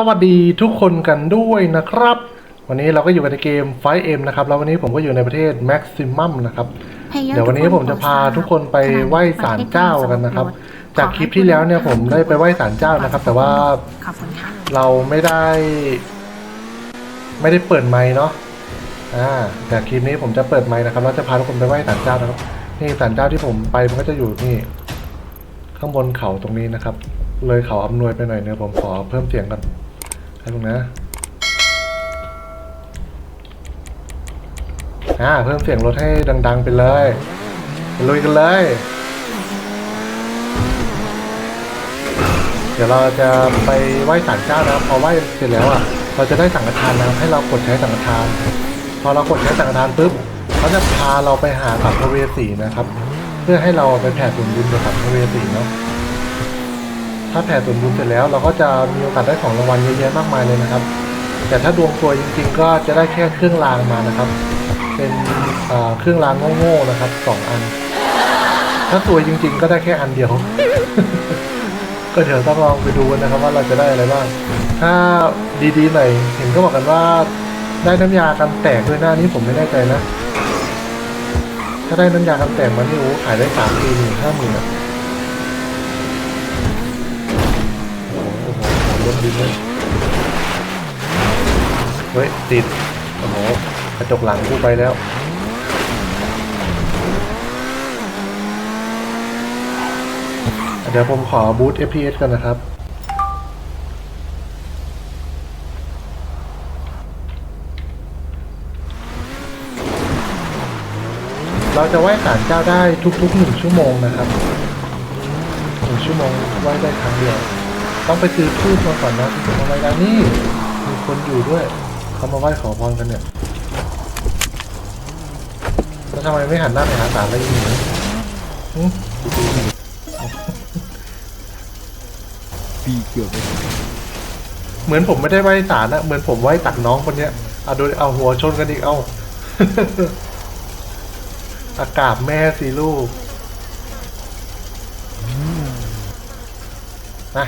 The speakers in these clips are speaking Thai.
สวัสดีทุกคนกันด้วยนะครับ วันนี้เราก็อยู่กันในเกม 5M นะครับ แล้ววันนี้ผมก็อยู่ในประเทศ Maximum นะครับ เดี๋ยววันนี้ผมจะพาทุกคนไปไหว้ศาลเจ้ากันนะครับ จากคลิปที่แล้วเนี่ยผมได้ไปไหว้ศาลเจ้านะครับ แต่ว่าขอบคุณค่ะเราไม่ได้ ไม่ได้เปิดไมค์เนาะ อ่า แต่คลิปนี้ผมจะเปิดไมค์นะครับ แล้วจะพาทุกคนไปไหว้ศาลเจ้านะครับ นี่ศาลเจ้าที่ผมไปมันก็จะอยู่นี่ ข้างบนเขาตรงนี้นะครับเลยเขาอำนวยไปหน่อยเนี่ยผมขอเพิ่มเสียงกัน ให้ลุงนะอ่าเพิ่มเสียงรถให้ดัง ๆ ไปเลยลุยกันเลย เดี๋ยวเราจะไปไหว้ศาลเจ้านะครับพอไหว้เสร็จแล้วอะ เราจะได้สังฆทานนะให้เรากดใช้สังฆทาน พอเรากดใช้สังฆทานปุ๊บเขาจะพาเราไปหาสัมภเวสีนะครับ เพื่อให้เราไปแผ่ส่วนบุญกับสัมภเวสีเนาะ ถ้าแผ่ส่วนบุญเสร็จแล้วเราก็จะมีโอกาสได้ของรางวัลเยอะแยะมากมายเลยนะครับ แต่ถ้าดวงตัวจริง ๆ ก็จะได้แค่เครื่องรางมานะครับ เป็นเครื่องรางโง่ๆนะครับสองอัน ถ้าสวยจริง ๆ ก็ได้แค่อันเดียว ก็เดี๋ยวต้องลองไปดูนะครับว่าเราจะได้อะไรบ้าง ถ้าดีๆหน่อยเห็นก็บอกกันว่าได้น้ำยากันแตกด้วยหน้านี้ผมไม่แน่ใจนะ ถ้าได้น้ำยากันแตกมันนี่โอ้ขายได้สามปีหนึ่งห้าหมื่นอะโอ้โหโอ้ โหรถดินเลยเฮ้ยติด โอ้โหกระจกหลังกูไปแล้วเดี๋ยวผมขอบูต FPS กันนะครับ เราจะไหว้ศาลเจ้าได้ทุกๆหนึ่งชั่วโมงนะครับหนึ่งชั่วโมงไหว้ได้ครั้งเดียว ต้องไปซื้อทูบมาก่อนนะถึงจะมาไหว้ได้นี่มีคนอยู่ด้วยเขามาไหว้ขอพรกันเนี่ยแล้วทำไมไม่หันหน้าไปหาศาลแล้วยิงหนูหึปีเกี่ยวไหมเหมือนผมไม่ได้ไหว้ศาลนะเหมือนผมไหว้ตักน้องคนเนี้ยเอาดูเอาหัวชนกันอีกเอาอากาศแม่สิลูกนะ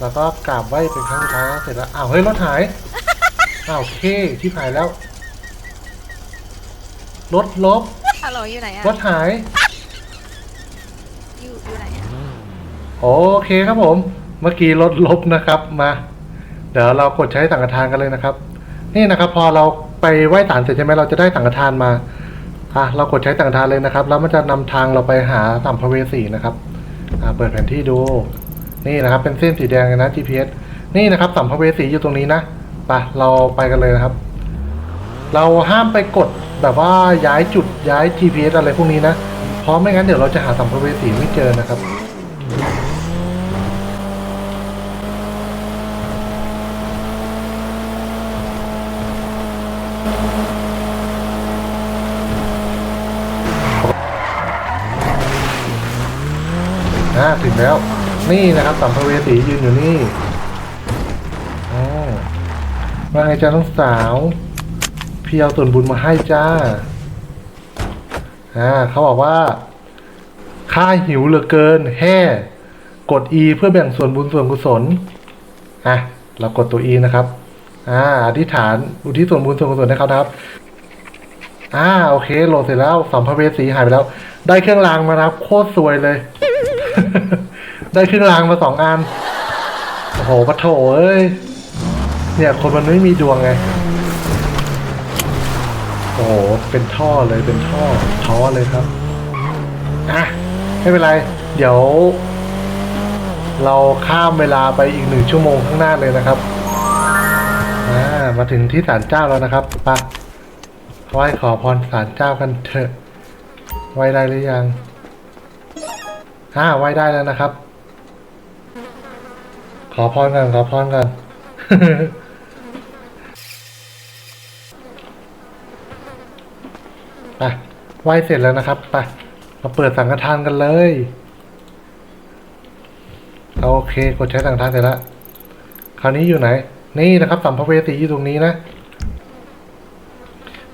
แล้วก็กราบไหว้เป็นครั้งสุดท้ายแล้วเสร็จแล้วอ้าวเฮ้ยรถหายอ้าวโอเคที่หายแล้วรถลบฮัลโหลอยู่ไหนอะรถหายอยู่อยู่ไหนอะโอเคครับผม เมื่อกี้รถลบนะครับมา เดี๋ยวเรากดใช้สังฆทานกันเลยนะครับ นี่นะครับ พอเราไปไหว้ศาลเสร็จใช่ไหมเราจะได้สังฆทานมาอะเรากดใช้สังฆทานเลยนะครับ แล้วมันจะนำทางเราไปหาสัมภเวสีนะครับอ่าเปิดแผนที่ดู นี่นะครับ เป็นเส้นสีแดงเลยนะ GPS นี่นะครับสัมภเวสีอยู่ตรงนี้นะไปเราไปกันเลยนะครับ เราห้ามไปกดแบบว่าย้ายจุดย้าย GPS อะไรพวกนี้นะ เพราะไม่งั้นเดี๋ยวเราจะหาสัมภเวสีไม่เจอนะครับอ่าถึงแล้ว นี่นะครับสัมภเวสียืนอยู่นี่อ๋อว่าไงจ้าน้องสาวพี่เอาส่วนบุญมาให้จ้าอ่าเขาบอกว่าข้าหิวเหลือเกิน แห่กด E เพื่อแบ่งส่วนบุญส่วนกุศลอะเรากดตัว E นะครับอ่าอธิษฐานอุทิศส่วนบุญส่วนกุศลให้เขานะครับอ่าโอเคโหลดเสร็จแล้วสัมภเวสีหายไปแล้ว ได้เครื่องรางมาครับ โคตรสวยเลย ได้เครื่องรางมาสองอัน โอ้โหปะโถเอ้ย เนี่ยคนมันไม่มีดวงไง โอ้โห เป็นท่อเลยเป็นท่อท้อเลยครับ อะ ไม่เป็นไร เดี๋ยว เราข้ามเวลาไปอีกหนึ่งชั่วโมงข้างหน้าเลยนะครับ อ่า มาถึงที่ศาลเจ้าแล้วนะครับไปะไหว้ขอพรศาลเจ้ากันเถอะไหว้ได้หรือยังอ่าไหว้ได้แล้วนะครับ ขอพรกันขอพรกันไปไหว้เสร็จแล้วนะครับไปมาเปิดสังฆทานกันเลยโอเคกดใช้สังฆทานเสร็จแล้วคราวนี้อยู่ไหน นี่นะครับสัมภเวสีอยู่ตรงนี้นะ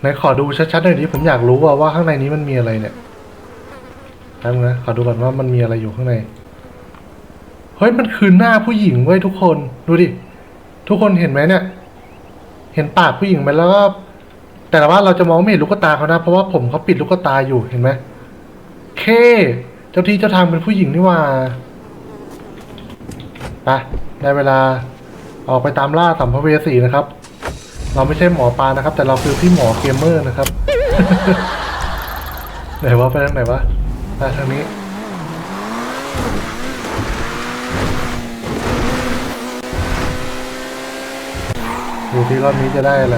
ไหนขอดูชัดๆหน่อยดิผมอยากรู้ว่าว่าข้างในนี้มันมีอะไรเนี่ยแป๊บนึงนะขอดูก่อนว่ามันมีอะไรอยู่ข้างใน ฮ้ยมันคือหน้าผู้หญิงเว้ยทุกคนดูดิ ทุกคนเห็นไหมเนี่ย เห็นปากผู้หญิงไหมแล้วก็แต่ว่าเราจะมองไม่เห็นลูกตาเขานะ เพราะว่าผมเขาปิดลูกตาอยู่เห็นไหมเค เจ้าที่เจ้าทางเป็นผู้หญิงนี่ว่าไปได้เวลาออกไปตามล่าสัมภเวสีนะครับ เราไม่ใช่หมอปลานะครับ แต่เราคือพี่หมอเกมเมอร์นะครับไหนวะไปทางไหนวะไปทางนี้ ดูที่รอบนี้จะได้อะไร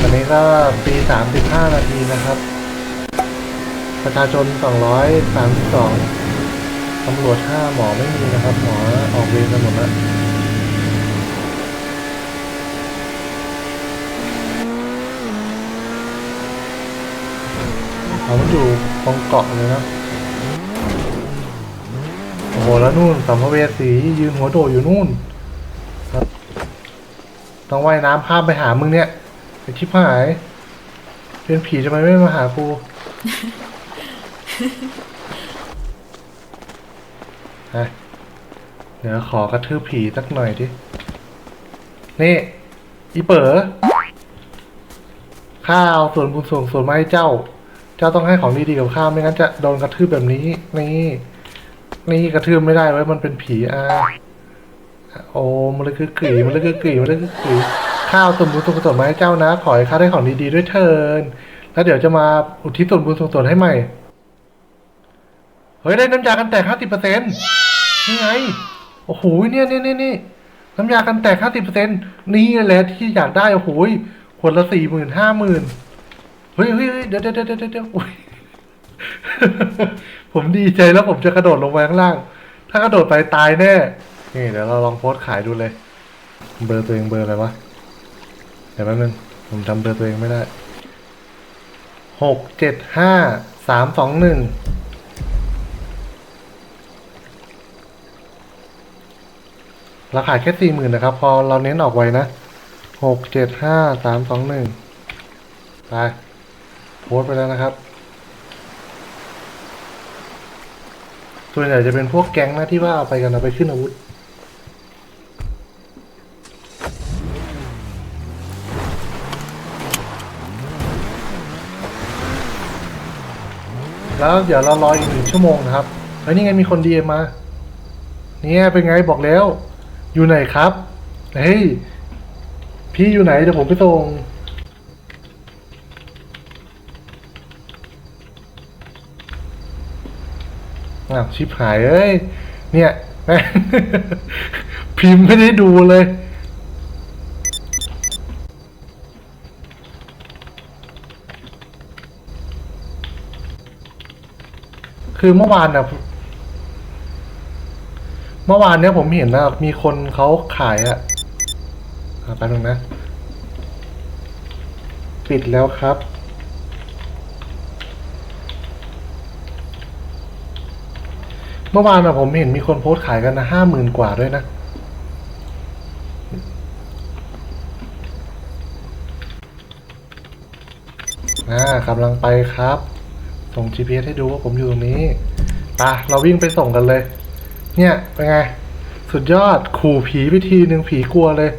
ตอนนี้ก็ปีสามสิบห้านาทีนะครับ ประชาชนสองร้อยสามสิบสองตำรวจห้าหมอไม่มีนะครับ หมอออกเวรกันหมดแล้ว เขามันอยู่ตรงเกาะเลยนะโอ้โหแล้วนู่นสัมภเวสียืนหัวโดดอยู่นู่นครับต้องว่ายน้ำข้ามไปหามึงเนี่ยไอชิบหาย เป็นผีทำไมไม่มาหากูฮะเดี๋ยวขอกระทืบผีสักหน่อยดิ นี่ อีเป๋อข้าเอาส่วนบุญส่วนส่วนมาให้เจ้า เจ้าต้องให้ของดีๆกับข้าไม่งั้นจะโดนกระทืบแบบนี้ นี่ นี่กระทืบไม่ได้ไว้ยมันเป็นผีอะโอ้มันเลยคือกรีมันเลยคือกรีมันเลยคือกรีข้าวส่วนบุญส่วนกุศลมาให้เจ้านะ ขอให้ข้าได้ของดีๆด้วยเถินแล้วเดี๋ยวจะมาอุทิศส่วนบุญส่วนกุศลให้ใหม่ เฮ้ยได้น้ำยากันแตกห้าสิบเปอร์เซ็นต์นี่ไง โอ้โหเนี่ยเนี่ยเนี่ยนี่น้ำยากันแตกห้าสิบเปอร์เซ็นต์นี่แหละที่อยากได้ โอ้โหขวดละสี่หมื่นห้าหมื่น เฮ้ยเฮ้ยเดี๋ยวเดี๋ยวเดี๋ยวเดี๋ยวผมดีใจแล้วผมจะกระโดดลงไปข้างล่าง ถ้ากระโดดไปตายแน่ นี่เดี๋ยวเราลองโพสขายดูเลย เบอร์ตัวเองเบอร์อะไรวะ เดี๋ยวแป๊บนึง ผมจำเบอร์ตัวเองไม่ได้ หกเจ็ดห้าสามสองหนึ่งราคาแค่สี่หมื่นนะครับ พอเราเน้นออกไว้นะหกเจ็ดห้าสามสองหนึ่งไป โพสต์ไปแล้วนะครับ ส่วนใหญ่จะเป็นพวกแก๊งนะที่ว่าเอาไปกันเอาไปขึ้นอาวุธ แล้วเดี๋ยวเรารออีกหนึ่งชั่วโมงนะครับเฮ้ยนี่ไงมีคนดีมา เนี่ยเป็นไงบอกแล้ว อยู่ไหนครับ เฮ้ย พี่อยู่ไหนเดี๋ยวผมไปส่ง อ้าวชิบหายเอ้ย เนี่ยแม่พิมพ์ไม่ได้ดูเลย คือเมื่อวานนะเมื่อวานเนี้ยผมเห็นนะมีคนเขาขายอะอะแป๊บนึงนะ ปิดแล้วครับ เมื่อวานอะผมเห็นมีคนโพสต์ขายกันนะห้าหมื่นกว่าด้วยนะ อ่ากำลังไปครับ ส่ง GPS ให้ดูว่าผมอยู่ตรงนี้ปะเราวิ่งไปส่งกันเลย เนี่ย เป็นไง สุดยอด ขู่ผีไปทีหนึ่งผีกลัวเลย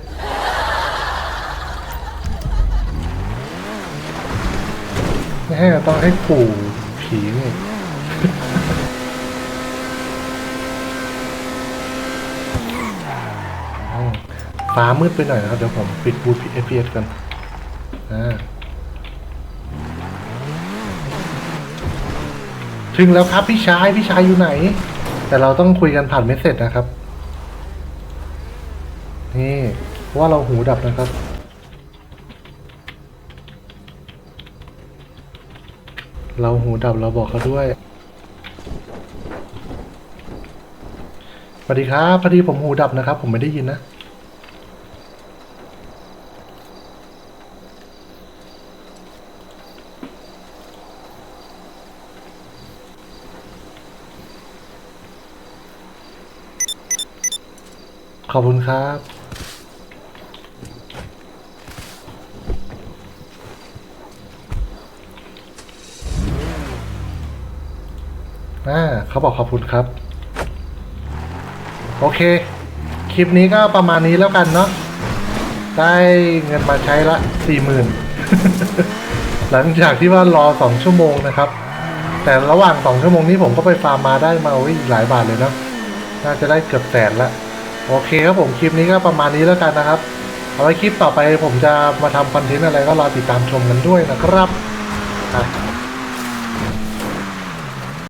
ไม่ให้ต้องให้ขู่ผีนี่ อืม ฟ้ามืดไปหน่อยนะครับ เดี๋ยวผมปิดบูท FPS กันถึงแล้วครับพี่ชาย พี่ชายอยู่ไหน แต่เราต้องคุยกันผ่านเมสเซจนะครับ นี่ว่าเราหูดับนะครับเราหูดับเราบอกเขาด้วย สวัสดีครับ พอดีผมหูดับนะครับ ผมไม่ได้ยินนะ ขอบคุณครับ อ่าเขาบอกขอบคุณครับ โอเค คลิปนี้ก็ประมาณนี้แล้วกันเนาะ ได้เงินมาใช้ละสี่หมื่นหลังจากที่ว่ารอสองชั่วโมงนะครับ แต่ระหว่างสองชั่วโมงนี้ผมก็ไปฟาร์มมาได้มาอีกหลายบาทเลยเนาะน่าจะได้เกือบแสนละ โอเคครับผมคลิปนี้ก็ประมาณนี้แล้วกันนะครับเอาไว้คลิปต่อไปผมจะมาทำคอนเทนต์อะไรก็รอติดตามชมกันด้วยนะครับอะ